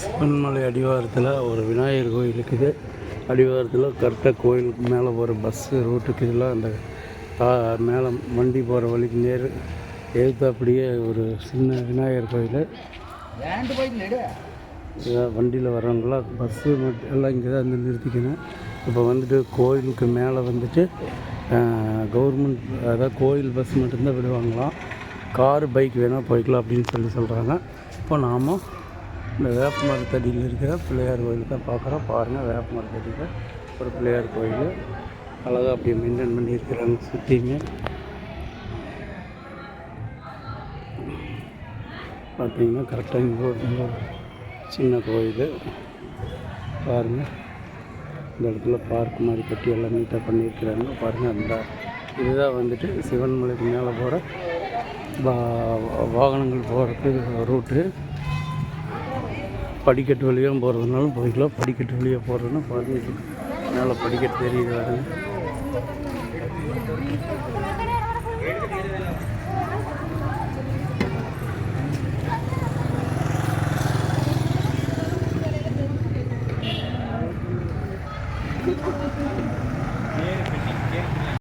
சிவன்மலை அடிவாரத்தில் ஒரு விநாயகர் கோயில் இருக்குது. அடிவாரத்தில் கரெக்டாக கோயிலுக்கு மேலே போகிற பஸ்ஸு ரூட்டுக்கு இதெல்லாம் அந்த மேலே வண்டி போகிற வழிக்கு நேர். எழுத்து அப்படியே ஒரு சின்ன விநாயகர் கோயில். வண்டியில் வர்றவங்களாம் பஸ்ஸு மட்டும் எல்லாம் இங்கே தான் வந்து நிறுத்திக்கணும். இப்போ வந்துட்டு கோயிலுக்கு மேலே வந்துட்டு கவர்மெண்ட் அதாவது கோயில் பஸ் மட்டும்தான் விடுவாங்களாம். கார் பைக் வேணால் போய்க்கலாம் அப்படின்னு சொல்லி சொல்கிறாங்க இப்போ நாம் இந்த வேப்ப மரத்தடியில் இருக்கிற பிள்ளையார் கோயில் தான் பார்க்குறோம். பாருங்கள் வேப்ப மரத்தடியில் ஒரு பிள்ளையார் கோயில். அழகாக அப்படியே மெயின்டைன் பண்ணியிருக்கிறாங்க சுற்றியுமே பார்த்தீங்கன்னா கரெக்டாக இங்கே ஒரு சின்ன கோயில். பாருங்கள் இந்த இடத்துல பார்க் மாதிரி கட்டி எல்லாம் நீட்டாக பண்ணியிருக்கிறாங்க. பாருங்கள் அந்த இதுதான் வந்துட்டு சிவன் மலைக்கு மேலே போகிற வாகனங்கள் போகிறதுக்கு ரூட்டு படிக்கட்டு வழியாக போகிறதுனாலும் போய்க்கலாம். படிக்கட்டு வழியாக போகிறதுனா பாருங்கள் மேலே படிக்கட்டு தெரியுது வரேன்